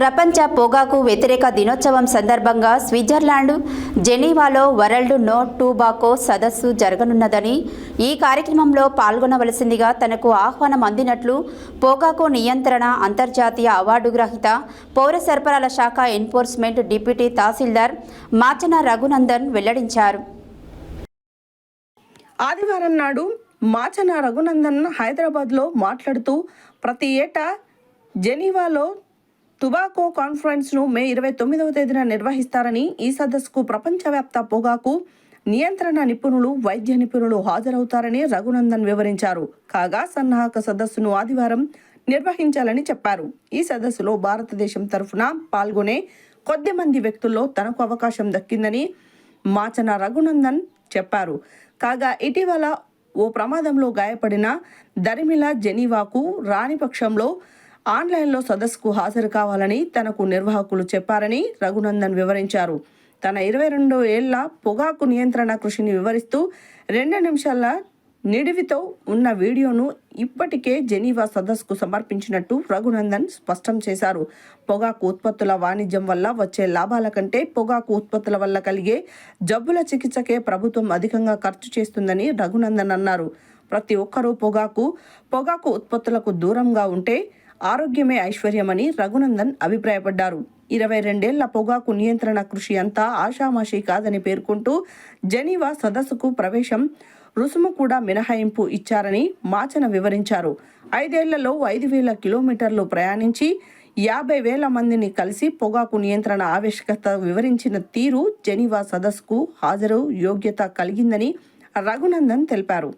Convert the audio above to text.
ప్రపంచ పొగాకు వ్యతిరేక దినోత్సవం సందర్భంగా స్విట్జర్లాండ్ జెనీవాలో వరల్డ్ నో టూబాకో సదస్సు జరగనున్నదని ఈ కార్యక్రమంలో పాల్గొనవలసిందిగా తనకు ఆహ్వానం అందినట్లు పొగాకు నియంత్రణ అంతర్జాతీయ అవార్డు గ్రహీత పౌర సరఫరాల శాఖ ఎన్ఫోర్స్మెంట్ డిప్యూటీ తహసీల్దార్ మాచన రఘునందన్ వెల్లడించారు. ఆదివారం నాడు మాచన రఘునందన్ హైదరాబాద్లో మాట్లాడుతూ ప్రతి ఏటా జెనీవాలో టుబాకో కాన్ఫరెన్స్ను మే ఇరవై తొమ్మిదవ తేదీన నిర్వహిస్తారని ఈ సదస్సుకు ప్రపంచవ్యాప్త పొగాకు నియంత్రణ నిపుణులు వైద్య నిపుణులు హాజరవుతారని రఘునందన్ వివరించారు. కాగా సన్నాహక సదస్సును ఆదివారం నిర్వహించాలని చెప్పారు. ఈ సదస్సులో భారతదేశం తరఫున పాల్గొనే కొద్ది మంది వ్యక్తుల్లో తనకు అవకాశం దక్కిందని మాచన రఘునందన్ చెప్పారు. కాగా ఇటీవల ఓ ప్రమాదంలో గాయపడిన దరిమిల జెనీవాకు రాణిపక్షంలో ఆన్లైన్లో సదస్సుకు హాజరు కావాలని తనకు నిర్వాహకులు చెప్పారని రఘునందన్ వివరించారు. తన ఇరవై రెండు ఏళ్ళ పొగాకు నియంత్రణ కృషిని వివరిస్తూ రెండు నిమిషాల నిడివితో ఉన్న వీడియోను ఇప్పటికే జెనీవా సదస్సుకు సమర్పించినట్టు రఘునందన్ స్పష్టం చేశారు. పొగాకు ఉత్పత్తుల వాణిజ్యం వల్ల వచ్చే లాభాల కంటే పొగాకు ఉత్పత్తుల వల్ల కలిగే జబ్బుల చికిత్సకే ప్రభుత్వం అధికంగా ఖర్చు చేస్తుందని రఘునందన్ అన్నారు. ప్రతి ఒక్కరూ పొగాకు పొగాకు ఉత్పత్తులకు దూరంగా ఉంటే ఆరోగ్యమే ఐశ్వర్యమని రఘునందన్ అభిప్రాయపడ్డారు. ఇరవై రెండేళ్ళ పొగాకు నియంత్రణ కృషి అంతా ఆషామాషి కాదని పేర్కొంటూ జెనీవా సదస్సుకు ప్రవేశం రుసుము కూడా మినహాయింపు ఇచ్చారని మాచన వివరించారు. ఐదేళ్ళలో ఐదు వేల కిలోమీటర్లు ప్రయాణించి యాభై వేల మందిని కలిసి పొగాకు నియంత్రణ ఆవశ్యకత వివరించిన తీరు జెనీవా సదస్సుకు హాజరు యోగ్యత కలిగిందని రఘునందన్ తెలిపారు.